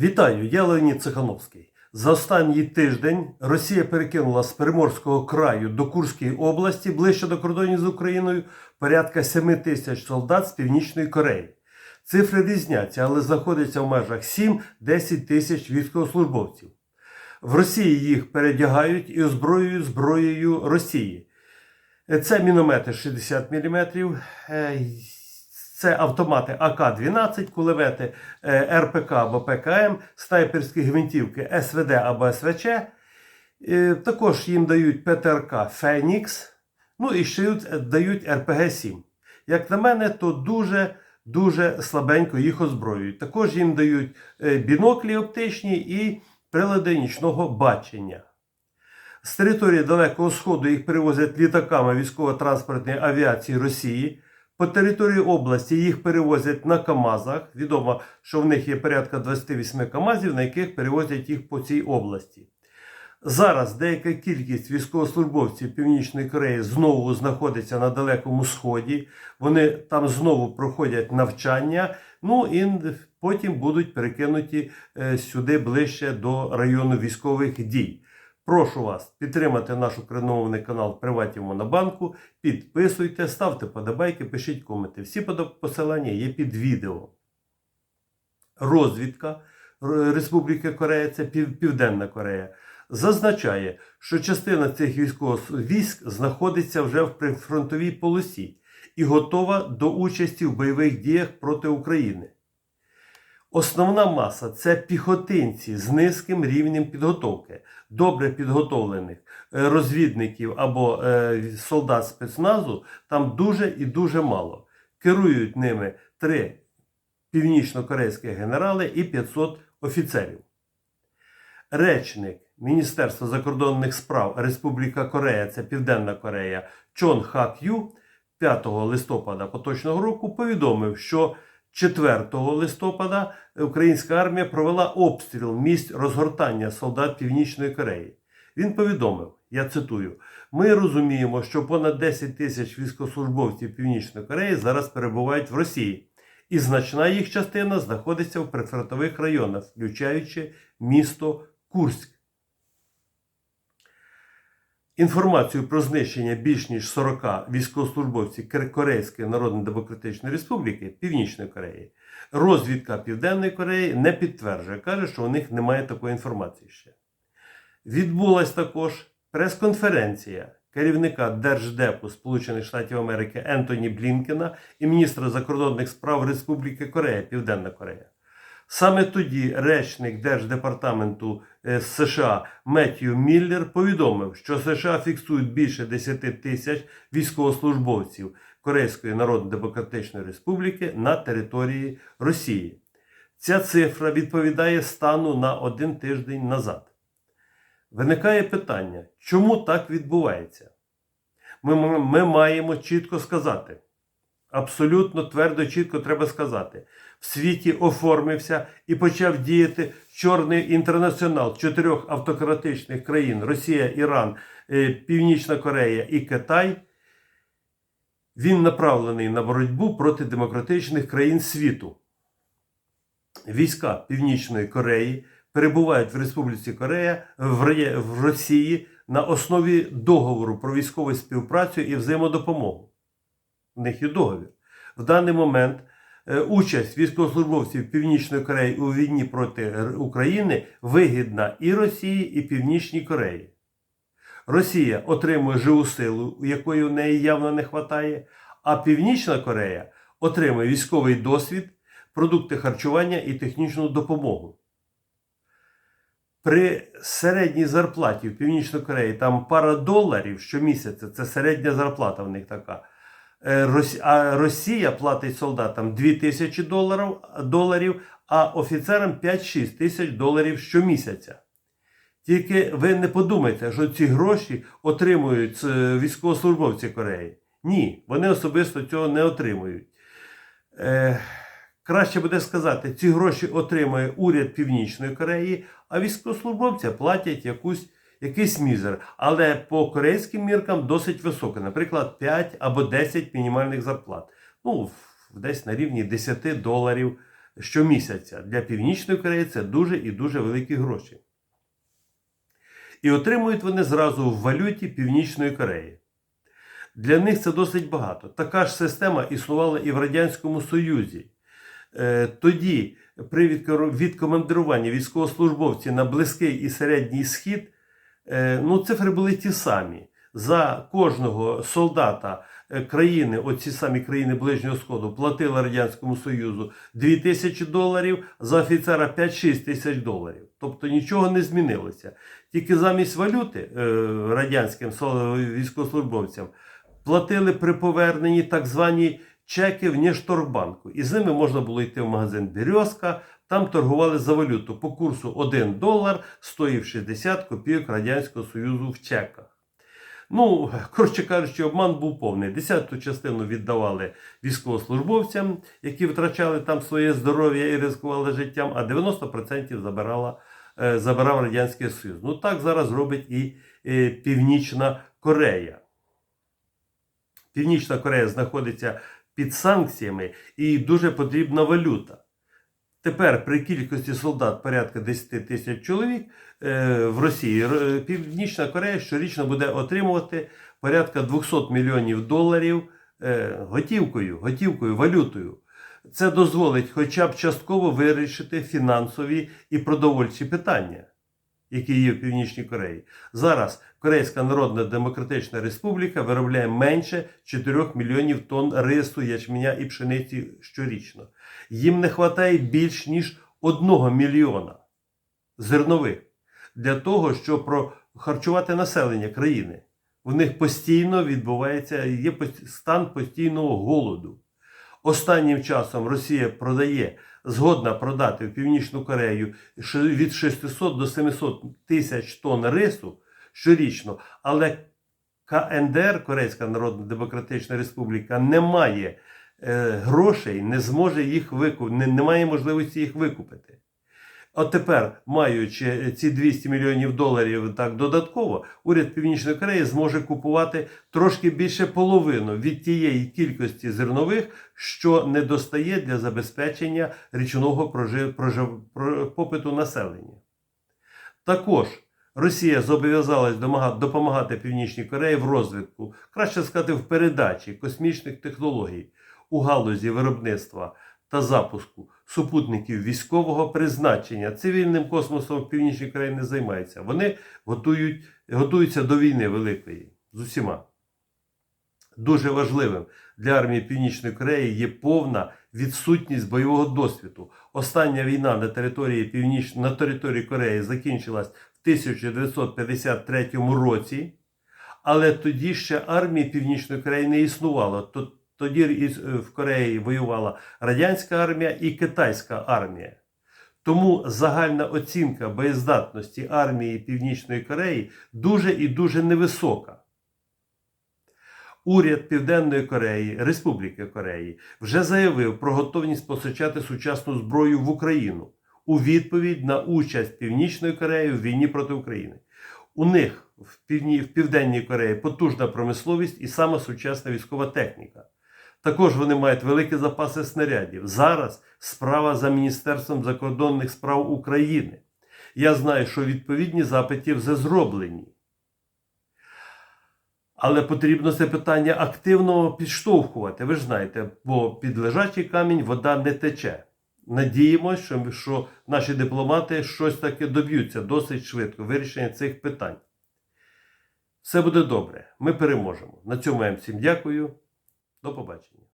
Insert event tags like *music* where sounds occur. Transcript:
Вітаю, я Леонід Цихановський. За останній тиждень Росія перекинула з Приморського краю до Курської області ближче до кордонів з Україною порядка 7 тисяч солдат з Північної Кореї. Цифри різняться, але знаходяться в межах 7-10 тисяч військовослужбовців. В Росії їх передягають і озброюють зброєю Росії. Це міномети 60 мм, це автомати АК-12, кулемети е, РПК або ПКМ, снайперські гвинтівки СВД або СВЧ. Е, Також їм дають ПТРК Фенікс, ну і ще дають РПГ-7. Як на мене, то дуже дуже слабенько їх озброюють. Також їм дають е, біноклі оптичні і прилади нічного бачення. З території Далекого Сходу їх перевозять літаками військово-транспортної авіації Росії. По території області їх перевозять на КАМАЗах. Відомо, що в них є порядка 28 КАМАЗів, на яких перевозять їх по цій області. Зараз деяка кількість військовослужбовців Північної Кореї знову знаходиться на Далекому Сході. Вони там знову проходять навчання, ну і потім будуть перекинуті е, сюди ближче до району військових дій. Прошу вас підтримати наш україномовний канал в Приваті Монобанку. Підписуйте, ставте подобайки, пишіть коменти. Всі посилання є під відео. Розвідка Республіки Корея, це Південна Корея, зазначає, що частина цих військових військ знаходиться вже в прифронтовій полосі і готова до участі в бойових діях проти України. Основна маса це піхотинці з низьким рівнем підготовки, добре підготовлених е, розвідників або е, солдат спецназу там дуже і дуже мало. Керують ними три північно-корейські генерали і 500 офіцерів. Речник Міністерства закордонних справ Республіка Корея, це Південна Корея, Чон Хак Ю 5 листопада поточного року повідомив, що 4 листопада українська армія провела обстріл місць розгортання солдат Північної Кореї. Він повідомив, я цитую: ми розуміємо, що понад 10 тисяч військовослужбовців Північної Кореї зараз перебувають в Росії, і значна їх частина знаходиться в прифронтових районах, включаючи місто Курськ. Інформацію про знищення більш ніж 40 військовослужбовців Корейської Народно-Демократичної Республіки Північної Кореї розвідка Південної Кореї не підтверджує, каже, що у них немає такої інформації ще. Відбулась також прес-конференція керівника Держдепу Сполучених Штатів Америки Ентоні Блінкена і міністра закордонних справ Республіки Корея, Південна Корея. Саме тоді речник Держдепартаменту е, США Меттью Міллер повідомив, що США фіксують більше 10 тисяч військовослужбовців Корейської Народно-Демократичної Республіки на території Росії. Ця цифра відповідає стану на один тиждень назад. Виникає питання, чому так відбувається? Ми, ми, ми маємо чітко сказати. Абсолютно твердо, чітко треба сказати. В світі оформився і почав діяти чорний інтернаціонал чотирьох автократичних країн: Росія, Іран, е, Північна Корея і Китай. Він направлений на боротьбу проти демократичних країн світу. Війська Північної Кореї перебувають в Республіці Корея в Росії на основі договору про військову співпрацю і взаємодопомогу. В них є договір. В даний момент е, участь військовослужбовців Північної Кореї у війні проти України вигідна і Росії, і Північній Кореї. Росія отримує живу силу, якої у неї явно не вистачає, а Північна Корея отримує військовий досвід, продукти харчування і технічну допомогу. При середній зарплаті в Північній Кореї там пара доларів щомісяця, це середня зарплата в них така. Е, А Росія платить солдатам 2 тисячі доларів, доларів, а офіцерам 5-6 тисяч доларів щомісяця. Тільки ви не подумайте, що ці гроші отримують е, військовослужбовці Кореї. Ні, вони особисто цього не отримують. Е, краще буде сказати, ці гроші отримує уряд Північної Кореї, а військовослужбовця платять якусь, якийсь мізер. Але по корейським міркам досить високо, наприклад, 5 або 10 мінімальних зарплат. Ну, десь на рівні 10 доларів щомісяця. Для Північної Кореї це дуже і дуже великі гроші. І отримують вони зразу в валюті Північної Кореї. Для них це досить багато. Така ж система існувала і в Радянському Союзі. Е, Тоді, при відкомандируванні військовослужбовців на Близький і Середній Схід, ну, цифри були ті самі. За кожного солдата е, країни, оці самі країни Ближнього Сходу, платили Радянському Союзу 2 тисячі доларів, за офіцера 5-6 тисяч доларів. Тобто нічого не змінилося. Тільки замість валюти е, радянським військовослужбовцям платили при поверненні так звані чеки в Нєшторгбанку. І з ними можна було йти в магазин Березка, там торгували за валюту по курсу 1 долар, стоїв 60 копійок Радянського Союзу в чеках. Ну, *laughs* коротше кажучи, обман був повний. Десяту частину віддавали військовослужбовцям, які втрачали там своє здоров'я і ризикували життям, а 90% забирала, е, забирав Радянський Союз. Ну так зараз робить і е, Північна Корея. Північна Корея знаходиться під санкціями і дуже потрібна валюта. Тепер при кількості солдат порядка 10 тисяч чоловік е, в Росії Північна Корея щорічно буде отримувати порядка 200 мільйонів доларів е, готівкою, готівкою, валютою. Це дозволить хоча б частково вирішити фінансові і продовольчі питання, які є в Північній Кореї. Зараз Корейська Народна Демократична Республіка виробляє менше 4 мільйонів тонн рису, ячменя і пшениці щорічно. Їм не вистачає більш ніж 1 мільйона зернових для того, щоб прохарчувати населення країни. У них постійно відбувається є стан постійного голоду. Останнім часом Росія продає, згодна продати в Північну Корею від 600 до 700 тисяч тонн рису щорічно, але КНДР, Корейська Народна Демократична Республіка, не має е, грошей, не зможе їх викупити, не, не має можливості їх викупити. От тепер, маючи ці 200 мільйонів доларів так додатково, уряд Північної Кореї зможе купувати трошки більше половину від тієї кількості зернових, що не достає для забезпечення річного прожи- прожив- попиту населення. Також Росія зобов'язалась допомагати Північній Кореї в розвитку, краще сказати, в передачі космічних технологій у галузі виробництва та запуску супутників військового призначення. Цивільним космосом в Північній Кореї не займаються. Вони готують, готуються до війни великої з усіма. Дуже важливим для армії Північної Кореї є повна відсутність бойового досвіду. Остання війна на території Північ... на території Кореї закінчилась 1953 році, але тоді ще армії Північної Кореї не існувало. Тоді в Кореї воювала радянська армія і китайська армія. Тому загальна оцінка боєздатності армії Північної Кореї дуже і дуже невисока. Уряд Південної Кореї, Республіки Кореї, вже заявив про готовність постачати сучасну зброю в Україну у відповідь на участь Північної Кореї в війні проти України. У них в, півні, в Південній Кореї потужна промисловість і саме сучасна військова техніка. Також вони мають великі запаси снарядів. Зараз справа за Міністерством закордонних справ України. Я знаю, що відповідні запити вже зроблені. Але потрібно це питання активно підштовхувати. Ви ж знаєте, бо під лежачий камінь вода не тече. Надіємося, що, що наші дипломати щось таке доб'ються досить швидко вирішення цих питань. Все буде добре. Ми переможемо. На цьому я всім дякую. До побачення.